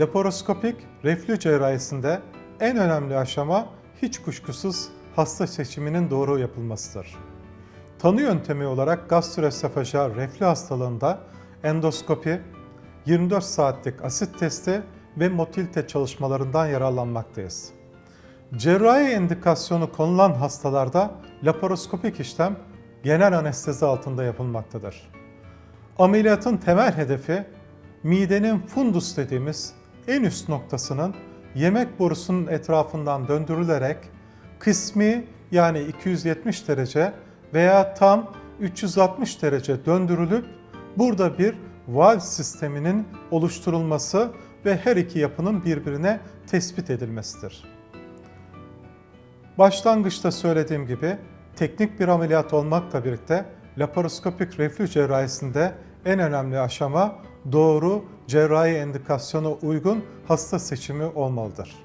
Laparoskopik reflü cerrahisinde en önemli aşama hiç kuşkusuz hasta seçiminin doğru yapılmasıdır. Tanı yöntemi olarak gastroesofajal reflü hastalığında endoskopi, 24 saatlik asit testi ve motilite çalışmalarından yararlanmaktayız. Cerrahi indikasyonu konulan hastalarda laparoskopik işlem genel anestezi altında yapılmaktadır. Ameliyatın temel hedefi midenin fundus dediğimiz en üst noktasının yemek borusunun etrafından döndürülerek kısmi yani 270 derece veya tam 360 derece döndürülüp burada bir valv sisteminin oluşturulması ve her iki yapının birbirine tespit edilmesidir. Başlangıçta söylediğim gibi teknik bir ameliyat olmakla birlikte laparoskopik reflü cerrahisinde en önemli aşama doğru cerrahi endikasyona uygun hasta seçimi olmalıdır.